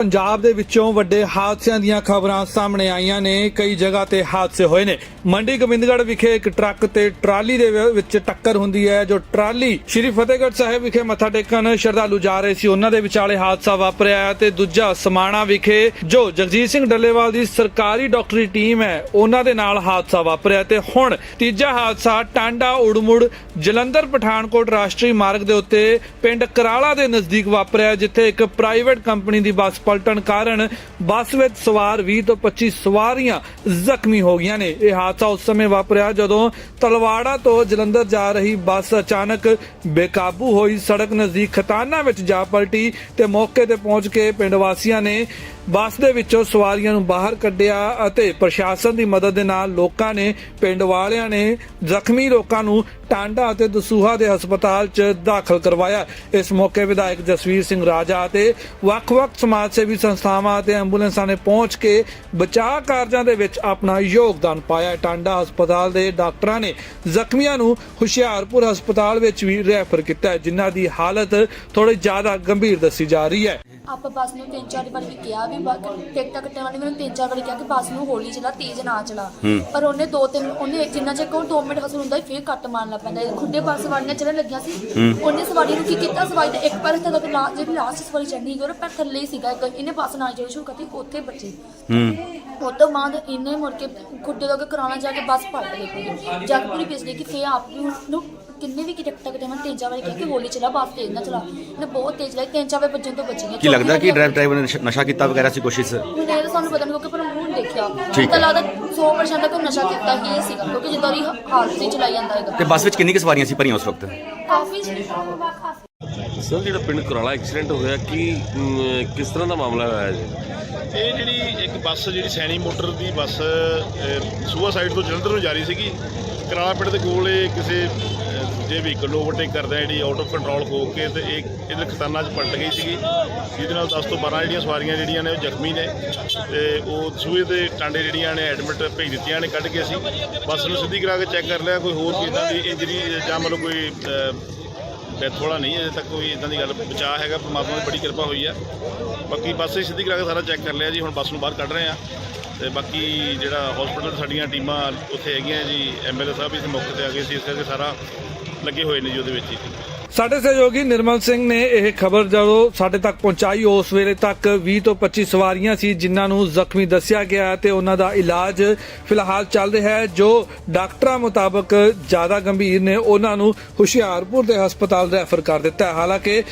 ਪੰਜਾਬ ਦੇ ਵਿੱਚੋਂ ਵੱਡੇ ਹਾਦਸਿਆਂ ਦੀਆਂ ਖਬਰਾਂ ਸਾਹਮਣੇ ਆਈਆਂ ਨੇ। ਕਈ ਜਗ੍ਹਾ ਤੇ ਹਾਦਸੇ ਹੋਏ ਨੇ। ਮੰਡੀ ਗੋਬਿੰਦਗੜ੍ਹ ਵਿਖੇ ਇੱਕ ਟਰੱਕ ਤੇ ਟਰਾਲੀ ਦੇ ਵਿੱਚ ਟੱਕਰ ਹੁੰਦੀ ਹੈ, ਜੋ ਟਰਾਲੀ ਸ਼੍ਰੀ ਫਤਿਹਗੜ੍ਹ ਸਾਹਿਬ ਵਿਖੇ ਮੱਥਾ ਟੇਕਣ ਸ਼ਰਧਾਲੂ ਜਾ ਰਹੇ ਸੀ। ਉਹਨਾਂ ਦੇ ਵਿਚਾਲੇ ਹਾਦਸਾ ਵਾਪਰਿਆ ਤੇ ਦੂਜਾ ਸਮਾਣਾ ਵਿਖੇ ਜੋ ਜਗਜੀਤ ਸਿੰਘ ਡੱਲੇਵਾਲ ਦੀ ਸਰਕਾਰੀ ਡਾਕਟਰੀ ਟੀਮ ਹੈ, ਉਹਨਾਂ ਦੇ ਨਾਲ ਹਾਦਸਾ ਵਾਪਰਿਆ ਤੇ ਹੁਣ ਤੀਜਾ ਹਾਦਸਾ ਟਾਂਡਾ ਉੜਮੁੜ ਜਲੰਧਰ ਪਠਾਨਕੋਟ ਰਾਸ਼ਟਰੀ ਮਾਰਗ ਦੇ ਉੱਤੇ ਪਿੰਡ ਕਰਾਲਾ ਦੇ ਨਜ਼ਦੀਕ ਵਾਪਰਿਆ ਜਿੱਥੇ ਇੱਕ ਪ੍ਰਾਈਵੇਟ ਕੰਪਨੀ ਦੀ ਬੱਸ ਪਲਟਣ ਕਾਰਨ ਬੱਸ ਵਿੱਚ ਸਵਾਰ 20 ਤੋਂ 25 ਸਵਾਰੀਆਂ ਜ਼ਖਮੀ ਹੋ ਗਈਆਂ ਨੇ। ਇਹ ਹਾਦਸਾ ਉਸ ਸਮੇਂ ਵਾਪਰਿਆ ਜਦੋਂ ਤਲਵਾੜਾ ਤੋਂ ਜਲੰਧਰ ਜਾ ਰਹੀ ਬੱਸ ਅਚਾਨਕ ਬੇਕਾਬੂ ਹੋਈ। ਸੜਕ ਨਜ਼ਦੀਕ ਖਤਾਨਾ ਵਿੱਚ ਜਾ ਪਲਟੀ ਤੇ ਮੌਕੇ ਤੇ ਪਹੁੰਚ ਕੇ ਪਿੰਡ ਵਾਸੀਆਂ ਨੇ ਬੱਸ ਦੇ ਵਿੱਚੋਂ ਸਵਾਰੀਆਂ ਨੂੰ ਬਾਹਰ ਕੱਢਿਆ ਅਤੇ ਪ੍ਰਸ਼ਾਸਨ ਦੀ ਮਦਦ ਦੇ ਨਾਲ ਲੋਕਾਂ ਨੇ, ਪਿੰਡ ਵਾਲਿਆਂ ਨੇ ਜ਼ਖਮੀ ਲੋਕਾਂ ਨੂੰ ਟਾਂਡਾ ਅਤੇ ਦਸੂਹਾ ਦੇ ਹਸਪਤਾਲ 'ਚ ਦਾਖਲ ਕਰਵਾਇਆ। ਇਸ ਮੌਕੇ ਵਿਧਾਇਕ ਜਸਵੀਰ ਸਿੰਘ ਰਾਜਾ ਅਤੇ ਵੱਖ-ਵੱਖ ਸਮਾਜ ਸੇਵੀ ਸੰਸਥਾਵਾਂ ਅਤੇ ਐਂਬੂਲੈਂਸਾਂ ਨੇ ਪਹੁੰਚ ਕੇ ਬਚਾਅ ਕਾਰਜਾਂ ਦੇ ਵਿੱਚ ਆਪਣਾ ਯੋਗਦਾਨ ਪਾਇਆ। ਟਾਂਡਾ ਹਸਪਤਾਲ ਦੇ ਡਾਕਟਰਾਂ ਨੇ ਜ਼ਖਮੀਆਂ ਨੂੰ ਹੁਸ਼ਿਆਰਪੁਰ ਹਸਪਤਾਲ ਵਿੱਚ ਵੀ ਰੈਫਰ ਕੀਤਾ ਜਿਨ੍ਹਾਂ ਦੀ ਹਾਲਤ ਥੋੜੀ ਜ਼ਿਆਦਾ ਗੰਭੀਰ ਦੱਸੀ ਜਾ ਰਹੀ ਹੈ। ਆਪਾਂ ਬੱਸ ਨੂੰ ਤਿੰਨ ਚਾਰ ਵਾਰੀ ਵੀ ਕਿਹਾ ਵੀ ਟਿਕਟਾਂ ਕੱਟਣ ਵਾਲੀ ਮੈਨੂੰ ਤਿੰਨ ਚਾਰ ਵਾਰੀ ਕਿਹਾ ਕਿ ਬੱਸ ਨੂੰ ਹੌਲੀ ਚਲਾ ਤੇਜ਼ ਨਾ ਚਲਾ। ਪਰ ਉਹਨੇ ਦੋ ਤਿੰਨ ਉਹਨੇ ਜਿੰਨਾ ਚਿਰ ਕੋਲ 2 ਮਿੰਟ ਹਸਲ ਹੁੰਦਾ ਸੀ, ਫੇਰ ਕੱਟ ਮਾਰਨ ਲੱਗ ਪੈਂਦਾ ਖੁੱਡੇ ਬੱਸ ਸਵਾਰੀਆਂ ਚੱਲਣ ਲੱਗੀਆਂ ਸੀ। ਉਹਨੇ ਸਵਾਰੀ ਨੂੰ ਕੀ ਕੀਤਾ ਸਵਾਰੀ ਦਾ ਇੱਕ ਪੈਰ ਤੱਕ ਲਾ ਜਿਹੜੀ ਲਾਸਟ ਸਵਾਰੀ ਚੜਨੀ ਸੀ ਉਹਦਾ ਪੈਰ ਥੱਲੇ ਹੀ ਸੀਗਾ ਇੱਕ ਇਹਨੇ ਬੱਸ ਨਾਲ ਜਿਹੜੀ ਸ਼ੁਰੂ ਕਰਤੀ ਉੱਥੇ ਬੱਚੇ। ਉਹ ਤੋਂ ਬਾਅਦ ਇਹਨੇ ਮੁੜ ਕੇ ਖੁੱਡੇ ਤੋਂ ਅੱਗੇ ਕਰਾਉਣਾ ਜਾ ਕੇ ਬੱਸ ਪਲਟ ਗਈ ਪੂਰੀ ਜਾ ਕੇ ਪੂਰੀ ਪਿਛਲੇ ਕਿ ਫੇਰ ਆਪ ਨੂੰ ਕਿੰਨੇ ਵੀ ਕਿਤੇ ਤੱਕ ਮੈਂ ਤਿੰਨ ਚਾਰ ਵਾਰੀ ਕਿਹਾ ਕਿ ਹੌਲੀ ਚਲਾ ਬੱਸ ਤੇਜ਼ ਨਾ ਚਲਾ। ਇਹਨੇ ਬਹੁਤ ਤੇਜ਼ ਚਲਾਈ ਤਿੰਨ ਚਾਰ ਵਾਰ ਵੱਜਣ ਤੋਂ ਬਚੀ ਕੀ ਲੱਗਦਾ ਕਿ ਡਰਾਈਵ ਡਰਾਈਵਰ ਨੇ ਨਸ਼ਾ- ਨਸ਼ਾ ਕੀਤਾ ਵਗੈਰਾ ਸੀ ਕੋਸ਼ਿਸ਼ ਹੁਣ ਇਹ ਤਾਂ ਸਾਨੂੰ ਪਤਾ ਨਹੀਂ ਕਿਉਂਕਿ ਪਰ ਮੂੰਹ ਨਹੀਂ ਦੇਖਿਆ। ਠੀਕ ਤਾਂ ਲੱਗਦਾ 100% ਤੱਕ ਨਸ਼ਾ ਕੀਤਾ ਹੀ ਸੀਗਾ ਕਿਉਂਕਿ ਜਦੋਂ ਦੀ ਹਾਲਤ ਸੀ ਚਲਾਈ ਜਾਂਦਾ ਤੇ ਹੈਗਾ ਬੱਸ ਵਿੱਚ ਕਿੰਨੀ ਕੁ ਸਵਾਰੀਆਂ ਸੀ ਭਰੀਆਂ ਉਸ ਵਕਤ? ਕਾਫੀ ਸੀ ਸਰ ਜਿਹੜਾ ਪਿੰਡ ਕੁਰਾਲਾ ਐਕਸੀਡੈਂਟ ਹੋਇਆ ਕੀ ਅਮ, ਕਿਸ ਤਰ੍ਹਾਂ ਦਾ ਮਾਮਲਾ ਹੋਇਆ ਜੀ? ਇਹ ਜਿਹੜੀ ਇੱਕ ਬੱਸ ਜਿਹੜੀ ਸੈਣੀ ਮੋਟਰ ਦੀ ਬੱਸ ਸੂਆ ਸਾਈਡ ਤੋਂ ਜਲੰਧਰ ਨੂੰ ਜਾ ਰਹੀ ਸੀਗੀ। ਕਰਾਲਾ ਪਿੰਡ ਦੇ ਕੋਲ ਇਹ ਕਿਸੇ ਅਹ, ਜੇ ਵਹੀਕਲ ਨੂੰ ਓਵਰਟੇਕ ਕਰਦਾ ਜਿਹੜੀ ਆਊਟ ਆਫ ਕੰਟਰੋਲ ਹੋ ਕੇ ਤੇ ਇਹ ਇਹਦੇ ਖਤਾਨਾ 'ਚ ਪਲਟ ਗਈ ਸੀਗੀ। ਜਿਹਦੇ ਨਾਲ 10 ਤੋਂ 12 ਜਿਹੜੀਆਂ ਸਵਾਰੀਆਂ ਜਿਹੜੀਆਂ ਨੇ ਉਹ ਜ਼ਖਮੀ ਨੇ ਤੇ ਉਹ ਸੂਏ ਦੇ ਟਾਂਡੇ ਜਿਹੜੀਆਂ ਨੇ ਐਡਮਿਟ ਭੇਜ ਦਿੱਤੀਆਂ ਨੇ ਕੱਢ ਕੇ ਅਸੀਂ ਬੱਸ ਨੂੰ ਸਿੱਧੀ ਕਰਾ ਕੇ ਚੈੱਕ ਕਰ ਲਿਆ ਕੋਈ ਹੋਰ ਕਿਦਾਂ ਦੀ ਇੰਜਰੀ ਜਾਂ ਮਤਲਬ ਕੋਈ ਡੈਥ ਵਾਲਾ ਨਹੀਂ ਅਜੇ ਤੱਕ ਕੋਈ ਇਦਾਂ ਦੀ ਗੱਲ ਬਚਾ ਹੈਗਾ ਪਰਮਾਤਮਾ ਦੀ ਬੜੀ ਕਿਰਪਾ ਹੋਈ ਆ ਬਾਕੀ ਬੱਸ ਹੀ ਸਿੱਧੀ ਕਰਾ ਕੇ ਸਾਰਾ ਚੈੱਕ ਕਰ ਲਿਆ ਜੀ ਹੁਣ ਬੱਸ ਨੂੰ ਬਾਹਰ ਕੱਢ ਰਹੇ ਆ ਤੇ ਬਾਕੀ ਜਿਹੜਾ ਹਸਪੀਟਲ ਸਾਡੀਆਂ ਟੀਮਾਂ ਉੱਥੇ ਹੈਗੀਆਂ ਜੀ ਐਮਐਲਏ ਸਾਹਿਬ ਵੀ ਇਸ ਮੌਕੇ ਤੇ ਆ ਗਏ ਸੀ ਇਸ ਕਰਕੇ ਸਾਰਾ ਲੱਗੇ ਹੋਏ ਨੇ ਜੀ ਉਹਦੇ ਵਿੱਚ ਹੀ। ਸਾਡੇ ਸਹਿਯੋਗੀ ਨਿਰਮਲ ਸਿੰਘ ਨੇ ਇਹ ਖਬਰ ਜਦੋਂ ਸਾਡੇ ਤੱਕ ਪਹੁੰਚਾਈ, ਉਸ ਵੇਲੇ ਤੱਕ 20 ਤੋਂ 25 ਸਵਾਰੀਆਂ ਸੀ, ਜਿਨ੍ਹਾਂ ਨੂੰ ਜ਼ਖਮੀ ਦੱਸਿਆ ਗਿਆ ਤੇ ਉਹਨਾਂ ਦਾ ਇਲਾਜ ਫਿਲਹਾਲ ਚੱਲ ਰਿਹਾ ਹੈ, ਜੋ ਡਾਕਟਰਾਂ ਮੁਤਾਬਕ ਜ਼ਿਆਦਾ ਗੰਭੀਰ ਨੇ, ਉਹਨਾਂ ਨੂੰ ਹੁਸ਼ਿਆਰਪੁਰ ਦੇ ਹਸਪਤਾਲ ਰੈਫਰ ਕਰ ਦਿੱਤਾ ਹੈ। ਹਾਲਾਂਕਿ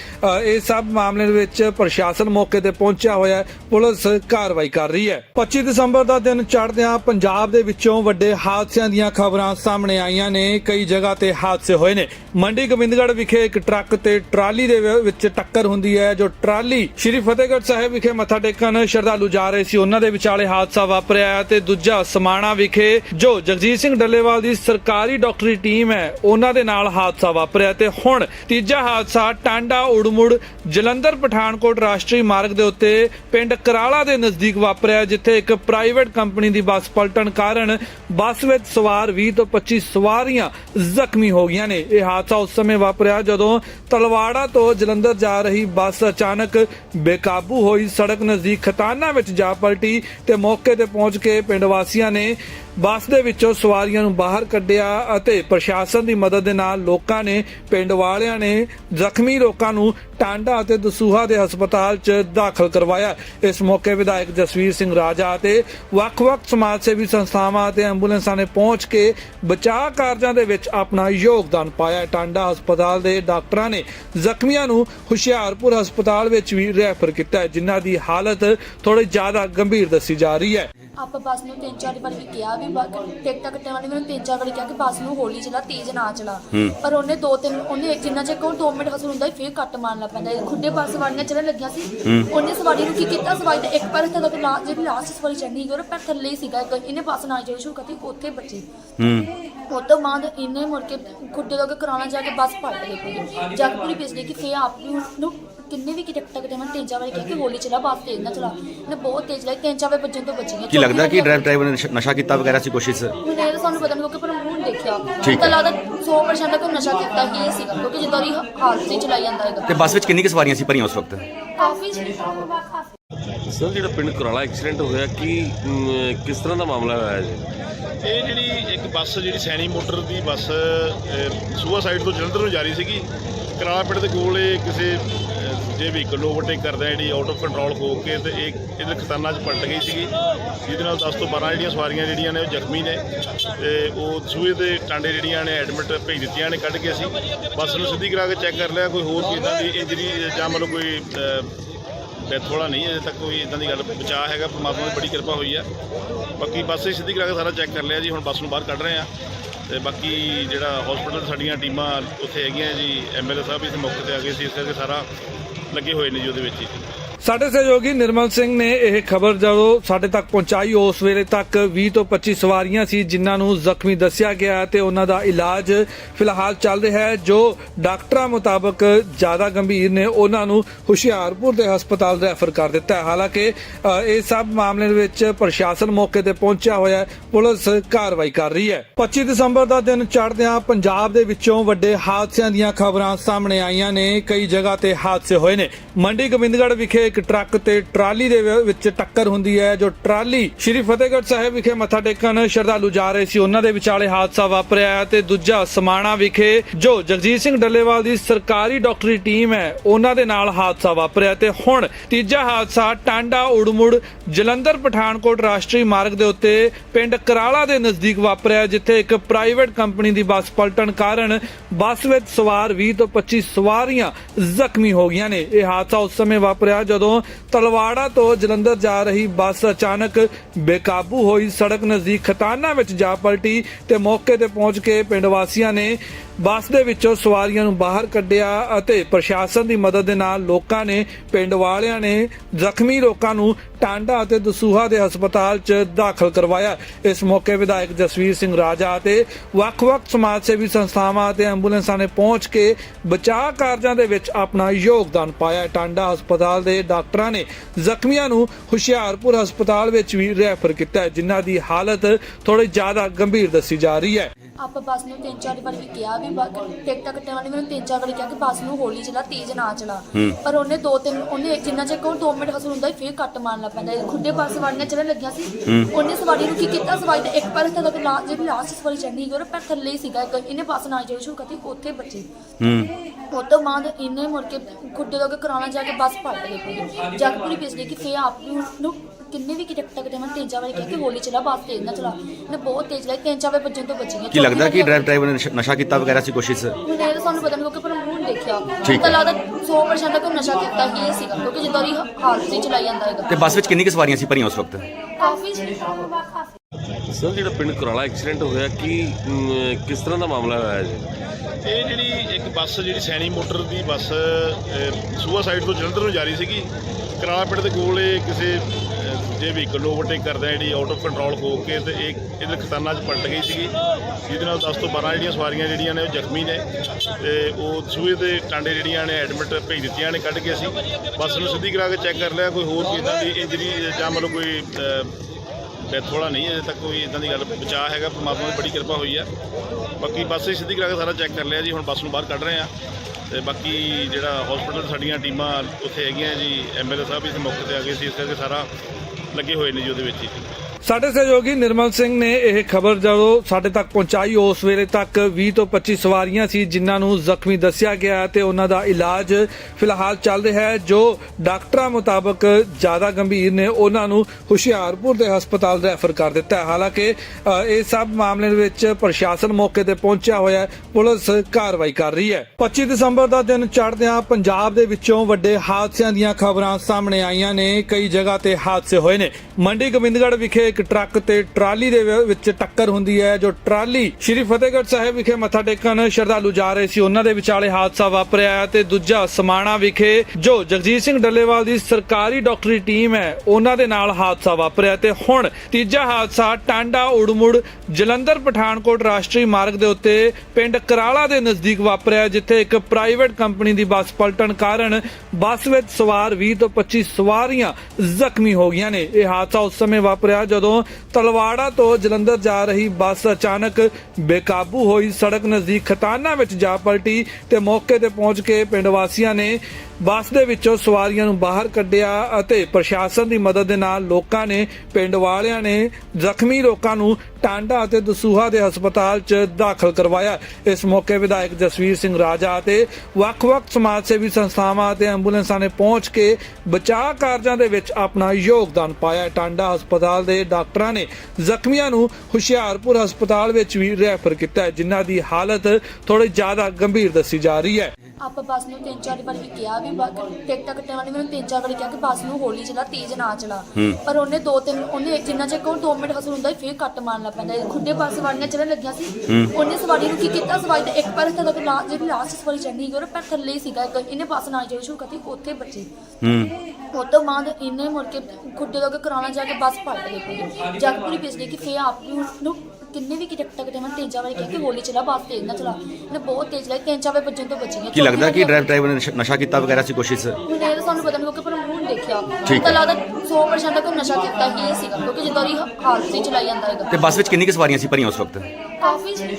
ਇਹ ਸਭ ਮਾਮਲੇ ਵਿੱਚ ਪ੍ਰਸ਼ਾਸਨ ਮੌਕੇ ਤੇ ਪਹੁੰਚਿਆ ਹੋਇਆ ਹੈ, ਪੁਲਿਸ ਕਾਰਵਾਈ ਕਰ ਰਹੀ ਹੈ। 25 ਦਸੰਬਰ ਦਾ ਦਿਨ ਚੜ੍ਹਦਿਆਂ ਪੰਜਾਬ ਦੇ ਵਿੱਚੋਂ ਵੱਡੇ ਹਾਦਸਿਆਂ ਦੀਆਂ ਖਬਰਾਂ ਸਾਹਮਣੇ ਆਈਆਂ ਨੇ, ਕਈ ਜਗ੍ਹਾ ਤੇ ਹਾਦਸੇ ਹੋਏ ਨੇ। ਮੰਡੀ ਗੋਬਿੰਦਗੜ੍ਹ ਵਿਖੇ ਇੱਕ ਟਰੱਕ ਤੇ ਟਰਾਲੀ ਦੇ ਵਿ- ਵਿੱਚ ਟੱਕਰ ਹੁੰਦੀ ਹੈ, ਜੋ ਟਰਾਲੀ ਸ਼੍ਰੀ ਫਤਿਹਗੜ੍ਹ ਸਾਹਿਬ ਵਿਖੇ ਮੱਥਾ ਟੇਕਣ ਸ਼ਰਧਾਲੂ ਜਾ ਰਹੇ ਸੀ। ਉਹਨਾਂ ਦੇ ਵਿਚਾਲੇ ਹਾਦਸਾ ਵਾਪਰਿਆ ਹੈ ਤੇ ਦੂਜਾ ਸਮਾਣਾ ਵਿਖੇ ਜੋ ਜਗਜੀਤ ਸਿੰਘ ਡੱਲੇਵਾਲ ਦੀ ਸਰਕਾਰੀ ਡਾਕਟਰੀ ਟੀਮ ਹੈ, ਉਹਨਾਂ ਦੇ ਨਾਲ ਹਾਦਸਾ ਵਾਪਰਿਆ ਤੇ ਹੁਣ ਤੀਜਾ ਹਾਦਸਾ ਟਾਂਡਾ ਉੜਮੁੜ ਜਲੰਧਰ ਪਠਾਨਕੋਟ ਰਾਸ਼ਟਰੀ ਮਾਰਗ ਦੇ ਉੱਤੇ ਪਿੰਡ ਕਰਾਲਾ ਦੇ ਨਜ਼ਦੀਕ ਵਾਪਰਿਆ, ਜਿੱਥੇ ਇੱਕ ਪ੍ਰਾਈਵੇਟ ਕੰਪਨੀ ਦੀ ਬੱਸ ਪਲਟਣ ਕਾਰਨ ਬੱਸ ਵਿੱਚ ਸਵਾਰ 20 ਤੋਂ 25 ਸਵਾਰੀਆਂ ਜ਼ਖਮੀ ਹੋ ਗਈਆਂ ਨੇ। ਇਹ ਹਾਦਸਾ ਉਸ ਸਮੇਂ ਵਾਪਰਿਆ, ਜਦੋਂ ਜਦੋਂ ਤਲਵਾੜਾ ਤੋਂ ਜਲੰਧਰ ਜਾ ਰਹੀ ਬੱਸ ਅਚਾਨਕ ਬੇਕਾਬੂ ਹੋਈ, ਸੜਕ ਨਜ਼ਦੀਕ ਖਤਾਨਾ ਵਿੱਚ ਜਾ ਪਲਟੀ ਤੇ ਮੌਕੇ ਤੇ ਪਹੁੰਚ ਕੇ ਪਿੰਡ ਵਾਸੀਆਂ ਨੇ ਬੱਸ ਦੇ ਵਿੱਚੋਂ ਸਵਾਰੀਆਂ ਨੂੰ ਬਾਹਰ ਕੱਢਿਆ ਅਤੇ ਪ੍ਰਸ਼ਾਸਨ ਦੀ ਮਦਦ ਦੇ ਨਾਲ ਲੋਕਾਂ ਨੇ, ਪਿੰਡ ਵਾਲਿਆਂ ਨੇ ਜ਼ਖਮੀ ਲੋਕਾਂ ਨੂੰ ਟਾਂਡਾ ਅਤੇ ਦਸੂਹਾ ਦੇ ਹਸਪਤਾਲ 'ਚ ਦਾਖਲ ਕਰਵਾਇਆ। ਇਸ ਮੌਕੇ ਵਿਧਾਇਕ ਜਸਵੀਰ ਸਿੰਘ ਰਾਜਾ ਅਤੇ ਵੱਖ-ਵੱਖ ਸਮਾਜ ਸੇਵੀ ਸੰਸਥਾਵਾਂ ਅਤੇ ਐਂਬੂਲੈਂਸਾਂ ਨੇ ਪਹੁੰਚ ਕੇ ਬਚਾਅ ਕਾਰਜਾਂ ਦੇ ਵਿੱਚ ਆਪਣਾ ਯੋਗਦਾਨ ਪਾਇਆ। ਟਾਂਡਾ ਹਸਪਤਾਲ ਦੇ ਡਾਕਟਰਾਂ ਨੇ ਜ਼ਖਮੀਆਂ ਨੂੰ ਹੁਸ਼ਿਆਰਪੁਰ ਹਸਪਤਾਲ ਵਿੱਚ ਵੀ ਰੈਫਰ ਕੀਤਾ ਜਿਨ੍ਹਾਂ ਦੀ ਹਾਲਤ ਥੋੜੀ ਜ਼ਿਆਦਾ ਗੰਭੀਰ ਦੱਸੀ ਜਾ ਰਹੀ ਹੈ। ਆਪਾਂ ਬੱਸ ਨੂੰ ਤਿੰਨ ਚਾਰ ਵਾਰੀ ਵੀ ਕਿਹਾ ਵੀ ਟਿਕਟਾਂ ਕੱਟਣ ਵਾਲੀ ਮੈਨੂੰ ਤਿੰਨ ਚਾਰ ਵਾਰੀ ਕਿਹਾ ਕਿ ਬੱਸ ਨੂੰ ਹੌਲੀ ਚਲਾ ਤੇਜ਼ ਨਾ ਚਲਾ। ਪਰ ਉਹਨੇ ਦੋ ਤਿੰਨ ਉਹਨੇ ਜਿੰਨਾ ਚਿਰ ਕੋਲ 2 ਮਿੰਟ ਹਸਲ ਹੁੰਦਾ ਸੀ, ਫੇਰ ਕੱਟ ਮਾਰਨ ਲੱਗ ਪੈਂਦਾ ਖੁੱਡੇ ਬੱਸ ਸਵਾਰੀਆਂ ਚੱਲਣ ਲੱਗੀਆਂ ਸੀ। ਉਹਨੇ ਸਵਾਰੀ ਨੂੰ ਕੀ ਕੀਤਾ? ਸਵਾਰੀ ਦਾ ਇੱਕ ਪੈਰ ਤੱਕ ਲਾ ਜਿਹੜੀ ਲਾਸਟ ਸਵਾਰੀ ਚੜਨੀ ਸੀ ਉਹਦਾ ਪੈਰ ਥੱਲੇ ਹੀ ਸੀਗਾ ਇੱਕ। ਇਹਨੇ ਬੱਸ ਨਾਲ ਜਿਹੜੀ ਸ਼ੁਰੂ ਕਰਤੀ ਉੱਥੇ ਬੱਚੇ। ਉਹ ਤੋਂ ਬਾਅਦ ਇਹਨੇ ਮੁੜ ਕੇ ਖੁੱਡੇ ਤੋਂ ਕਰਾਉਣਾ ਜਾ ਕੇ ਬੱਸ ਪਲਟ ਗਈ। ਪੂਰੀ ਜਾ ਕੇ ਪੂਰੀ ਪਿਛਲੇ ਕਿ ਫੇਰ ਆਪ ਨੂੰ ਕਿੰਨੇ ਵੀ ਕਿਤੇ ਤੱਕ ਮੈਂ ਤਿੰਨ ਚਾਰ ਵਾਰੀ ਕਿਹਾ ਕਿ ਹੌਲੀ ਚਲਾ ਬੱਸ ਤੇਜ਼ ਨਾ ਚਲਾ। ਇਹਨੇ ਬਹੁਤ ਤੇਜ਼ ਚਲਾਈ ਤਿੰਨ ਚਾਰ ਵਾਰ ਵੱਜਣ ਤੋਂ ਬਚੀ ਕੀ ਲੱਗਦਾ ਕਿ ਡਰਾਈਵ ਡਰਾਈਵਰ ਨੇ ਨਸ਼ਾ- ਨਸ਼ਾ ਕੀਤਾ ਵਗੈਰਾ ਸੀ ਕੋਸ਼ਿਸ਼? ਹੁਣ ਇਹ ਤਾਂ ਸਾਨੂੰ ਪਤਾ ਨਹੀਂ ਕਿਉਂਕਿ ਪਰ ਮੂੰਹ ਨਹੀਂ ਦੇਖਿਆ। ਠੀਕ ਤਾਂ ਲੱਗਦਾ 100% ਤੱਕ ਨਸ਼ਾ ਕੀਤਾ ਹੀ ਇਹ ਸੀਗਾ ਕਿਉਂਕਿ ਜਦੋਂ ਦੀ ਹਾਲਤ ਸੀ ਚਲਾਈ ਜਾਂਦਾ ਹੈਗਾ। ਤੇ ਬੱਸ ਵਿੱਚ ਕਿੰਨੀ ਕੁ ਸਵਾਰੀਆਂ ਸੀ ਭਰੀਆਂ ਉਸ ਵਕਤ? ਕਾਫੀ ਸੀ। ਸਰ ਜਿਹੜਾ ਪਿੰਡ ਕੁਰਾਲਾ ਐਕਸੀਡੈਂਟ ਹੋਇਆ ਕੀ ਅਮ, ਕਿਸ ਤਰ੍ਹਾਂ ਦਾ ਮਾਮਲਾ ਹੋਇਆ ਜੀ? ਇਹ ਜਿਹੜੀ ਇੱਕ ਬੱਸ ਜਿਹੜੀ ਸੈਣੀ ਮੋਟਰ ਦੀ ਬੱਸ ਸੂਆ ਸਾਈਡ ਤੋਂ ਜਲੰਧਰ ਨੂੰ ਜਾ ਰਹੀ ਸੀਗੀ। ਕਰਾਲਾ ਪਿੰਡ ਦੇ ਕੋਲ ਇਹ ਕਿਸੇ ਅਹ, ਜੇ ਵਹੀਕਲ ਨੂੰ ਓਵਰਟੇਕ ਕਰਦਾ ਜਿਹੜੀ ਆਊਟ ਆਫ ਕੰਟਰੋਲ ਹੋ ਕੇ ਤੇ ਇਹ ਇਹਦੇ ਖਤਾਨਾਂ 'ਚ ਪਲਟ ਗਈ ਸੀਗੀ। ਜਿਹਦੇ ਨਾਲ 10 ਤੋਂ 12 ਜਿਹੜੀਆਂ ਸਵਾਰੀਆਂ ਜਿਹੜੀਆਂ ਨੇ ਉਹ ਜ਼ਖਮੀ ਨੇ ਤੇ ਉਹ ਸੂਏ ਦੇ ਟਾਂਡੇ ਜਿਹੜੀਆਂ ਨੇ ਐਡਮਿਟ ਭੇਜ ਦਿੱਤੀਆਂ ਨੇ ਕੱਢ ਕੇ ਅਸੀਂ ਬੱਸ ਨੂੰ ਸਿੱਧੀ ਕਰਾ ਕੇ ਚੈੱਕ ਕਰ ਲਿਆ ਕੋਈ ਹੋਰ ਕੋਈ ਇਦਾਂ ਦੀ ਇੰਜਰੀ ਜਾਂ ਮਤਲਬ ਕੋਈ ਡੈਥ ਵਾਲਾ ਨਹੀਂ ਅਜੇ ਤੱਕ ਕੋਈ ਇਦਾਂ ਦੀ ਗੱਲ ਬਚਾ ਹੈਗਾ ਪਰਮਾਤਮਾ ਦੀ ਬੜੀ ਕਿਰਪਾ ਹੋਈ ਆ। ਬਾਕੀ ਬੱਸ ਹੀ ਸਿੱਧੀ ਕਰਾ ਕੇ ਸਾਰਾ ਚੈੱਕ ਕਰ ਲਿਆ ਜੀ ਹੁਣ ਬੱਸ ਨੂੰ ਬਾਹਰ ਕੱਢ ਰਹੇ ਆ। ਤੇ ਬਾਕੀ ਜਿਹੜਾ ਹਸਪੀਟਲ ਸਾਡੀਆਂ ਟੀਮਾਂ ਉੱਥੇ ਹੈਗੀਆਂ ਜੀ ਐਮਐਲਏ ਸਾਹਿਬ ਵੀ ਇਸ ਮੌਕੇ ਤੇ ਆ ਗਏ ਸੀ ਇਸ ਕਰਕੇ ਸਾਰਾ ਲੱਗੇ ਹੋਏ ਨੇ ਜੀ ਉਹਦੇ ਵਿੱਚ ਸਾਡੇ ਸਹਿਯੋਗੀ ਨਿਰਮਲ ਸਿੰਘ ਨੇ ਇਹ ਖਬਰ ਜਦੋਂ ਸਾਡੇ ਤੱਕ ਪਹੁੰਚਾਈ, ਉਸ ਵੇਲੇ ਤੱਕ 20 ਤੋਂ 25 ਸਵਾਰੀਆਂ ਸੀ, ਜਿਨ੍ਹਾਂ ਨੂੰ ਜ਼ਖਮੀ ਦੱਸਿਆ ਗਿਆ ਤੇ ਉਹਨਾਂ ਦਾ ਇਲਾਜ ਫਿਲਹਾਲ ਚੱਲ ਰਿਹਾ ਹੈ, ਜੋ ਡਾਕਟਰਾਂ ਮੁਤਾਬਕ ਜ਼ਿਆਦਾ ਗੰਭੀਰ ਨੇ, ਉਹਨਾਂ ਨੂੰ ਹੁਸ਼ਿਆਰਪੁਰ ਦੇ ਹਸਪਤਾਲ ਰੈਫਰ ਕਰ ਦਿੱਤਾ ਹੈ। ਹਾਲਾਂਕਿ ਇਹ ਸਭ ਮਾਮਲੇ ਵਿੱਚ ਪ੍ਰਸ਼ਾਸਨ ਮੌਕੇ ਤੇ ਪਹੁੰਚਿਆ ਹੋਇਆ ਹੈ, ਪੁਲਿਸ ਕਾਰਵਾਈ ਕਰ ਰਹੀ ਹੈ। 25 ਦਸੰਬਰ ਦਾ ਦਿਨ ਚੜ੍ਹਦਿਆਂ ਪੰਜਾਬ ਦੇ ਵਿੱਚੋਂ ਵੱਡੇ ਹਾਦਸਿਆਂ ਦੀਆਂ ਖਬਰਾਂ ਸਾਹਮਣੇ ਆਈਆਂ ਨੇ, ਕਈ ਜਗ੍ਹਾ ਤੇ ਹਾਦਸੇ ਹੋਏ ਨੇ। ਮੰਡੀ ਗੋਬਿੰਦਗੜ੍ਹ ਵਿਖੇ ਇੱਕ ਟਰੱਕ ਤੇ ਟਰਾਲੀ ਦੇ ਵਿੱਚ ਟੱਕਰ ਹੁੰਦੀ ਹੈ, ਜੋ ਟਰਾਲੀ ਸ਼੍ਰੀ ਫਤਿਹਗੜ੍ਹ ਸਾਹਿਬ ਵਿਖੇ ਮੱਥਾ ਟੇਕਣ ਸ਼ਰਧਾਲੂ ਜਾ ਰਹੇ ਸੀ। ਉਹਨਾਂ ਦੇ ਵਿਚਾਲੇ ਹਾਦਸਾ ਵਾਪਰਿਆ ਹੈ ਤੇ ਦੂਜਾ ਸਮਾਣਾ ਵਿਖੇ ਜੋ ਜਗਜੀਤ ਸਿੰਘ ਡੱਲੇਵਾਲ ਦੀ ਸਰਕਾਰੀ ਡਾਕਟਰੀ ਟੀਮ ਹੈ, ਉਹਨਾਂ ਦੇ ਨਾਲ ਹਾਦਸਾ ਵਾਪਰਿਆ ਤੇ ਹੁਣ ਤੀਜਾ ਹਾਦਸਾ ਟਾਂਡਾ ਉੜਮੁੜ ਜਲੰਧਰ ਪਠਾਨਕੋਟ ਰਾਸ਼ਟਰੀ ਮਾਰਗ ਦੇ ਉੱਤੇ ਪਿੰਡ ਕਰਾਲਾ ਦੇ ਨਜ਼ਦੀਕ ਵਾਪਰਿਆ, ਜਿੱਥੇ ਇੱਕ ਪ੍ਰਾਈਵੇਟ ਕੰਪਨੀ ਦੀ ਬੱਸ ਪਲਟਣ ਕਾਰਨ ਬੱਸ ਵਿੱਚ ਸਵਾਰ 20 ਤੋਂ 25 ਸਵਾਰੀਆਂ ਜ਼ਖਮੀ ਹੋ ਗਈਆਂ ਨੇ। ਇਹ ਹਾਦਸਾ ਉਸ ਸਮੇਂ ਵਾਪਰਿਆ ਜਦੋਂ ਤਲਵਾੜਾ ਤੋਂ ਜਲੰਧਰ ਜਾ ਰਹੀ ਬੱਸ ਅਚਾਨਕ ਬੇਕਾਬੂ ਹੋਈ। ਸੜਕ ਨਜ਼ਦੀਕ ਖਤਾਨਾ ਵਿੱਚ ਜਾ ਪਲਟੀ ਤੇ ਮੌਕੇ ਤੇ ਪਹੁੰਚ ਕੇ ਪਿੰਡ ਵਾਸੀਆਂ ਨੇ ਬੱਸ ਦੇ ਵਿੱਚੋਂ ਸਵਾਰੀਆਂ ਨੂੰ ਬਾਹਰ ਕੱਢਿਆ ਅਤੇ ਪ੍ਰਸ਼ਾਸਨ ਦੀ ਮਦਦ ਦੇ ਨਾਲ ਲੋਕਾਂ ਨੇ, ਪਿੰਡ ਵਾਲਿਆਂ ਨੇ ਜ਼ਖਮੀ ਲੋਕਾਂ ਨੂੰ ਟਾਂਡਾ ਅਤੇ ਦਸੂਹਾ ਦੇ ਹਸਪਤਾਲ 'ਚ ਦਾਖਲ ਕਰਵਾਇਆ। ਇਸ ਮੌਕੇ ਵਿਧਾਇਕ ਜਸਵੀਰ ਸਿੰਘ ਰਾਜਾ ਅਤੇ ਵੱਖ-ਵੱਖ ਸਮਾਜ ਸੇਵੀ ਸੰਸਥਾਵਾਂ ਅਤੇ ਐਂਬੂਲੈਂਸਾਂ ਨੇ ਪਹੁੰਚ ਕੇ ਬਚਾਅ ਕਾਰਜਾਂ ਦੇ ਵਿੱਚ ਆਪਣਾ ਯੋਗਦਾਨ ਪਾਇਆ। ਟਾਂਡਾ ਹਸਪਤਾਲ ਦੇ ਡਾਕਟਰਾਂ ਨੇ ਜ਼ਖਮੀਆਂ ਨੂੰ ਹੁਸ਼ਿਆਰਪੁਰ ਹਸਪਤਾਲ ਵਿੱਚ ਵੀ ਰੈਫਰ ਕੀਤਾ ਜਿਨ੍ਹਾਂ ਦੀ ਹਾਲਤ ਥੋੜੀ ਜ਼ਿਆਦਾ ਗੰਭੀਰ ਦੱਸੀ ਜਾ ਰਹੀ ਹੈ। ਆਪਾਂ ਬੱਸ ਨੂੰ ਤਿੰਨ ਚਾਰ ਵਾਰੀ ਕਿਹਾ ਵੀ ਟਿਕਟਾਂ ਕੱਟਣ ਵਾਲੀ ਮੈਨੂੰ ਤਿੰਨ ਚਾਰ ਵਾਰੀ ਕਿਹਾ ਕਿ ਬੱਸ ਨੂੰ ਹੌਲੀ ਚਲਾ ਤੇਜ਼ ਨਾ ਚਲਾ। ਪਰ ਉਹਨੇ ਦੋ ਤਿੰਨ ਉਹਨੇ ਜਿੰਨਾ ਚਿਰ ਕੋਲ 2 ਮਿੰਟ ਹਸਲ ਹੁੰਦਾ ਸੀ, ਫਿਰ ਕੱਟ ਮਾਰਨ ਲੱਗ ਪੈਂਦਾ ਖੁੱਡੇ ਬੱਸ ਸਵਾਰੀਆਂ ਚੱਲਣ ਲੱਗੀਆਂ ਸੀ। ਉਹਨੇ ਸਵਾਰੀ ਨੂੰ ਕੀ ਕੀਤਾ? ਸਵਾਰੀ ਦੇ ਇੱਕ ਪੈਰ ਤੱਕ ਲਾ ਜਿਹੜੀ ਲਾਸਟ ਸਵਾਰੀ ਚੜਨੀ ਸੀ ਉਹਦਾ ਪੈਰ ਥੱਲੇ ਹੀ ਸੀਗਾ ਇੱਕ। ਇਹਨੇ ਬੱਸ ਨਾਲ ਜਿਹੜੀ ਸ਼ੁਰੂ ਕਰਤੀ ਉੱਥੇ ਬੱਚੇ। ਉਹ ਤੋਂ ਬਾਅਦ ਇਹਨੇ ਮੁੜ ਕੇ ਖੁੱਡੇ ਤੋਂ ਕਰਾਉਣਾ ਜਾ ਕੇ ਬੱਸ ਪਲਟ ਗਈ। ਪੂਰੀ ਜਾ ਕੇ ਪੂਰੀ ਪਿਸ ਗਈ ਕਿ ਫੇ ਆਪ ਨੂੰ ਨੂੰ ਕਿੰਨੇ ਵੀ ਕਿਤੇ ਤੱਕ ਤੇ ਮੈਂ ਤਿੰਨ ਚਾਰ ਵਾਰੀ ਕਿਹਾ ਕਿ ਹੌਲੀ ਚਲਾ ਬੱਸ ਤੇਜ਼ ਨਾ ਚਲਾ। ਇਹਨੇ ਬਹੁਤ ਤੇਜ਼ ਚਲਾਈ ਤਿੰਨ ਚਾਰ ਵਾਰ ਤੋਂ ਬਚੀ ਗਈ ਕੀ ਲੱਗਦਾ ਕਿ ਡਰਾਈਵ ਡਰਾਈਵਰ ਨੇ ਨਸ਼ਾ- ਨਸ਼ਾ ਕੀਤਾ ਵਗੈਰਾ ਸੀ ਕੋਸ਼ਿਸ਼? ਹੁਣ ਇਹ ਤਾਂ ਸਾਨੂੰ ਪਤਾ ਨਹੀਂ ਕਿਉਂਕਿ ਪਰ ਮੂੰਹ ਨੀ ਦੇਖਿਆ। ਠੀਕ ਤਾਂ ਹੈ। ਲੱਗਦਾ 100% ਤੱਕ ਨਸ਼ਾ ਕੀਤਾ ਹੀ ਇਹ ਸੀਗਾ ਕਿਉਂਕਿ ਜਦੋਂ ਹੀ ਹਾਲਤ ਹੀ ਚਲਾਈ ਜਾਂਦਾ ਹੈਗਾ ਤੇ। ਬੱਸ ਵਿੱਚ ਕਿੰਨੀ ਕੁ ਸਵਾਰੀਆਂ ਸੀ ਭਰੀਆਂ ਉਸ ਵਕਤ? ਕਾਫੀ ਸੀ। ਸਰ ਜਿਹੜਾ ਪਿੰਡ ਕੁਰਾਲਾ ਐਕਸੀਡੈਂਟ ਹੋਇਆ ਕੀ ਅਮ, ਕਿਸ ਤਰ੍ਹਾਂ ਦਾ ਮਾਮਲਾ ਹੋਇਆ ਜੀ? ਇਹ ਜਿਹੜੀ ਇੱਕ ਬੱਸ ਜਿਹੜੀ ਸੈਣੀ ਮੋਟਰ ਦੀ ਬੱਸ ਸੂਆ ਸਾਈਡ ਤੋਂ ਜਲੰਧਰ ਨੂੰ ਜਾ ਰਹੀ ਸੀਗੀ। ਕਰਾਲਾ ਪਿੰਡ ਦੇ ਕੋਲ ਇਹ ਕਿਸੇ ਜੇ ਵਹੀਕਲ ਨੂੰ ਓਵਰਟੇਕ ਕਰਦਾ ਜਿਹੜੀ ਆਊਟ ਆਫ ਕੰਟਰੋਲ ਹੋ ਕੇ ਤੇ ਇਹ ਇਹਦੇ ਖਤਾਨਾਂ 'ਚ ਪਲਟ ਗਈ ਸੀਗੀ। ਜਿਹਦੇ ਨਾਲ 10 ਤੋਂ 12 ਜਿਹੜੀਆਂ ਸਵਾਰੀਆਂ ਜਿਹੜੀਆਂ ਨੇ ਉਹ ਜ਼ਖਮੀ ਨੇ ਤੇ ਉਹ ਸੂਏ ਦੇ ਟਾਂਡੇ ਜਿਹੜੀਆਂ ਨੇ ਐਡਮਿਟ ਭੇਜ ਦਿੱਤੀਆਂ ਨੇ, ਕੱਢ ਕੇ ਅਸੀਂ ਬੱਸ ਨੂੰ ਸਿੱਧੀ ਕਰਾ ਕੇ ਚੈੱਕ ਕਰ ਲਿਆ, ਕੋਈ ਹੋਰ ਕੋਈ ਇਦਾਂ ਦੀ ਇੰਜਰੀ ਜਾਂ ਮਤਲਬ ਕੋਈ ਡੈਥ ਵਾਲਾ ਨਹੀਂ ਅਜੇ ਤੱਕ ਕੋਈ ਇਦਾਂ ਦੀ ਗੱਲ ਬਚਾ ਹੈਗਾ, ਪਰਮਾਤਮਾ ਦੀ ਬੜੀ ਕਿਰਪਾ ਹੋਈ ਆ। ਬਾਕੀ ਬੱਸ ਸਿੱਧੀ ਕਰਾ ਕੇ ਸਾਰਾ ਚੈੱਕ ਕਰ ਲਿਆ ਜੀ, ਹੁਣ ਬੱਸ ਨੂੰ ਬਾਹਰ ਕੱਢ ਰਹੇ ਆ ਤੇ ਬਾਕੀ ਜਿਹੜਾ ਹਸਪੀਟਲ ਸਾਡੀਆਂ ਟੀਮਾਂ ਉੱਥੇ ਹੈਗੀਆਂ ਜੀ ਐਮਐਲਏ ਸਾਹਿਬ ਵੀ ਇਸ ਮੌਕੇ ਤੇ ਆ ਗਏ ਸੀ, ਇਸ ਕਰਕੇ ਸਾਰਾ ਲੱਗੇ ਹੋਏ ਨੇ ਜੀ ਉਹਦੇ ਵਿੱਚ ਹੀ। ਸਾਡੇ ਸਹਿਯੋਗੀ ਨਿਰਮਲ ਸਿੰਘ ਨੇ ਇਹ ਖਬਰ ਜਦੋਂ ਸਾਡੇ ਤੱਕ ਪਹੁੰਚਾਈ, ਉਸ ਵੇਲੇ ਤੱਕ 20 ਤੋਂ 25 ਸਵਾਰੀਆਂ ਸੀ, ਜਿਨ੍ਹਾਂ ਨੂੰ ਜ਼ਖਮੀ ਦੱਸਿਆ ਗਿਆ ਤੇ ਉਹਨਾਂ ਦਾ ਇਲਾਜ ਫਿਲਹਾਲ ਚੱਲ ਰਿਹਾ ਹੈ, ਜੋ ਡਾਕਟਰਾਂ ਮੁਤਾਬਕ ਜ਼ਿਆਦਾ ਗੰਭੀਰ ਨੇ, ਉਹਨਾਂ ਨੂੰ ਹੁਸ਼ਿਆਰਪੁਰ ਦੇ ਹਸਪਤਾਲ ਰੈਫਰ ਕਰ ਦਿੱਤਾ ਹੈ। ਹਾਲਾਂਕਿ ਇਹ ਸਭ ਮਾਮਲੇ ਦੇ ਵਿੱਚ ਪ੍ਰਸ਼ਾਸਨ ਮੌਕੇ ਤੇ ਪਹੁੰਚਿਆ ਹੋਇਆ ਹੈ, ਪੁਲਿਸ ਕਾਰਵਾਈ ਕਰ ਰਹੀ ਹੈ। 25 ਦਸੰਬਰ ਦਾ ਦਿਨ ਚੜ੍ਹਦਿਆਂ ਪੰਜਾਬ ਦੇ ਵਿੱਚੋਂ ਵੱਡੇ ਹਾਦਸਿਆਂ ਦੀਆਂ ਖਬਰਾਂ ਸਾਹਮਣੇ ਆਈਆਂ ਨੇ, ਕਈ ਜਗ੍ਹਾ ਤੇ ਹਾਦਸੇ ਹੋਏ ਨੇ। ਮੰਡੀ ਗੋਬਿੰਦਗੜ੍ਹ ਵਿਖੇ ਇੱਕ ਟਰੱਕ ਤੇ ਟਰਾਲੀ ਦੇ ਵਿੱਚ ਟੱਕਰ ਹੁੰਦੀ ਹੈ, ਜੋ ਟਰਾਲੀ ਸ਼੍ਰੀ ਫਤਿਹਗੜ੍ਹ ਸਾਹਿਬ ਵਿਖੇ ਮੱਥਾ ਟੇਕਣ ਸ਼ਰਧਾਲੂ ਜਾ ਰਹੇ ਸੀ। ਉਹਨਾਂ ਦੇ ਵਿਚਾਲੇ ਹਾਦਸਾ ਵਾਪਰਿਆ ਹੈ ਤੇ ਦੂਜਾ ਸਮਾਣਾ ਵਿਖੇ ਜੋ ਜਗਜੀਤ ਸਿੰਘ ਡੱਲੇਵਾਲ ਦੀ ਸਰਕਾਰੀ ਡਾਕਟਰੀ ਟੀਮ ਹੈ, ਉਹਨਾਂ ਦੇ ਨਾਲ ਹਾਦਸਾ ਵਾਪਰਿਆ ਤੇ ਹੁਣ ਤੀਜਾ ਹਾਦਸਾ ਟਾਂਡਾ ਉੜਮੁੜ ਜਲੰਧਰ ਪਠਾਨਕੋਟ ਰਾਸ਼ਟਰੀ ਮਾਰਗ ਦੇ ਉੱਤੇ ਪਿੰਡ ਕਰਾਲਾ ਦੇ ਨਜ਼ਦੀਕ ਵਾਪਰਿਆ, ਜਿੱਥੇ ਇੱਕ ਪ੍ਰਾਈਵੇਟ ਕੰਪਨੀ ਦੀ ਬੱਸ ਪਲਟਣ ਕਾਰਨ ਬੱਸ ਵਿੱਚ ਸਵਾਰ 20 ਤੋਂ 25 ਸਵਾਰੀਆਂ ਜ਼ਖਮੀ ਹੋ ਗਈਆਂ ਨੇ। ਇਹ ਹਾਦਸਾ ਉਸ ਸਮੇਂ ਵਾਪਰਿਆ ਜਦੋਂ ਤਲਵਾੜਾ ਤੋਂ ਜਲੰਧਰ ਜਾ ਰਹੀ ਬੱਸ ਅਚਾਨਕ ਬੇਕਾਬੂ ਹੋਈ। ਸੜਕ ਨਜ਼ਦੀਕ ਖਤਾਨਾ ਵਿੱਚ ਜਾ ਪਲਟੀ ਤੇ ਮੌਕੇ ਤੇ ਪਹੁੰਚ ਕੇ ਪਿੰਡ ਵਾਸੀਆਂ ਨੇ ਬੱਸ ਦੇ ਵਿੱਚੋਂ ਸਵਾਰੀਆਂ ਨੂੰ ਬਾਹਰ ਕੱਢਿਆ ਅਤੇ ਪ੍ਰਸ਼ਾਸਨ ਦੀ ਮਦਦ ਦੇ ਨਾਲ ਲੋਕਾਂ ਨੇ, ਪਿੰਡ ਵਾਲਿਆਂ ਨੇ ਜ਼ਖਮੀ ਲੋਕਾਂ ਨੂੰ ਟਾਂਡਾ ਅਤੇ ਦਸੂਹਾ ਦੇ ਹਸਪਤਾਲ 'ਚ ਦਾਖਲ ਕਰਵਾਇਆ। ਇਸ ਮੌਕੇ ਵਿਧਾਇਕ ਜਸਵੀਰ ਸਿੰਘ ਰਾਜਾ ਅਤੇ ਵੱਖ-ਵੱਖ ਸਮਾਜ ਸੇਵੀ ਸੰਸਥਾਵਾਂ ਅਤੇ ਐਂਬੂਲੈਂਸਾਂ ਨੇ ਪਹੁੰਚ ਕੇ ਬਚਾਅ ਕਾਰਜਾਂ ਦੇ ਵਿੱਚ ਆਪਣਾ ਯੋਗਦਾਨ ਪਾਇਆ। ਟਾਂਡਾ ਹਸਪਤਾਲ ਦੇ ਡਾਕਟਰਾਂ ਨੇ ਜ਼ਖਮੀਆਂ ਨੂੰ ਹੁਸ਼ਿਆਰਪੁਰ ਹਸਪਤਾਲ ਵਿੱਚ ਵੀ ਰੈਫਰ ਕੀਤਾ ਜਿਨ੍ਹਾਂ ਦੀ ਹਾਲਤ ਥੋੜੀ ਜ਼ਿਆਦਾ ਗੰਭੀਰ ਦੱਸੀ ਜਾ ਰਹੀ ਹੈ। ਆਪਾਂ ਬੱਸ ਨੂੰ ਤਿੰਨ ਚਾਰ ਵਾਰੀ ਵੀ ਕਿਹਾ ਵੀ ਟਿਕਟਾਂ ਕੱਟਣ ਵਾਲੀ ਮੈਨੂੰ ਤਿੰਨ ਚਾਰ ਵਾਰੀ ਕਿਹਾ ਕਿ ਬੱਸ ਨੂੰ ਹੌਲੀ ਚਲਾ ਤੇਜ਼ ਨਾ ਚਲਾ। ਪਰ ਉਹਨੇ ਦੋ ਤਿੰਨ ਉਹਨੇ ਜਿੰਨਾ ਚਿਰ ਕੋਲ 2 ਮਿੰਟ ਹਸਲ ਹੁੰਦਾ ਫਿਰ ਕੱਟ ਮਾਰਨ ਲੱਗ ਪੈਂਦਾ ਖੁੱਡੇ ਬੱਸ ਸਵਾਰੀਆਂ ਚੱਲਣ ਲੱਗੀਆਂ ਸੀ। ਉਹਨੇ ਸਵਾਰੀ ਨੂੰ ਕੀ ਕੀਤਾ? ਸਵਾਰੀ ਦੇ ਇੱਕ ਪੈਰ ਤੱਕ ਜਿਹੜੀ ਲਾਸਟ ਸਵਾਰੀ ਚੜਨੀ ਸੀ ਉਹ ਪੈਰ ਥੱਲੇ ਸੀਗਾ ਇੱਕ। ਇਹਨੇ ਬੱਸ ਨਾਲ ਜਿਹੜੀ ਸ਼ੁਰੂ ਕਰਤੀ ਉੱਥੇ ਬੱਚੇ ਹੂੰ। ਉਹ ਤੋਂ ਬਾਅਦ ਇਹਨੇ ਮੁੜ ਕੇ ਖੁੱਡੇ ਤੋਂ ਕਰਾਉਣਾ ਜਾ ਕੇ ਬੱਸ ਪਲਟ ਗਈ ਪੂਰੀ ਜਦ ਪੂਰੀ ਪਿਛਲੀ ਕਿ ਫੇਰ ਆਪ ਨੂੰ ਕਿੰਨੇ ਵੀ ਕਿਤੇ ਮੈਂ ਤੇਜ਼ਾਂ ਵਾਰੀ ਕਿਹਾ ਕਿ ਹੌਲੀ ਚਲਾ ਬੱਸ ਤੇਜ਼ ਨਾ ਚਲਾ। ਇਹਨੇ ਬਹੁਤ ਤੇਜ਼ ਚਲਾਈ ਤਿੰਨ ਚਾਰ ਬੱਚੇ ਤੋਂ ਬਚੀਆਂ ਕੀ ਲੱਗਦਾ ਕਿ ਡਰਾਈਵ ਡਰਾਈਵਰ ਨੇ ਨਸ਼ਾ- ਕੀਤਾ ਵਗੈਰਾ ਸੀ ਕੋਸ਼ਿਸ਼ ਹੁਣ ਇਹ ਤਾਂ ਸਾਨੂੰ ਪਤਾ ਨਹੀਂ ਕਿਉਂਕਿ ਪਰ ਮੂੰਹ ਦੇਖਿਆ। ਠੀਕ ਤਾਂ ਹੈ। ਲੱਗਦਾ 100% ਤੱਕ ਨਸ਼ਾ ਕੀਤਾ ਹੀ ਸੀਗਾ ਕਿਉਂਕਿ ਜਦੋਂ ਦੀ ਹਾਲਤ ਸੀ ਚਲਾਈ ਜਾਂਦਾ ਹੈਗਾ ਤੇ ਬੱਸ ਵਿੱਚ ਕਿੰਨੀ ਕੁ ਸਵਾਰੀਆਂ ਸੀ ਭਰੀਆਂ ਉਸ ਵਕਤ? ਕਾਫੀ ਸੀ।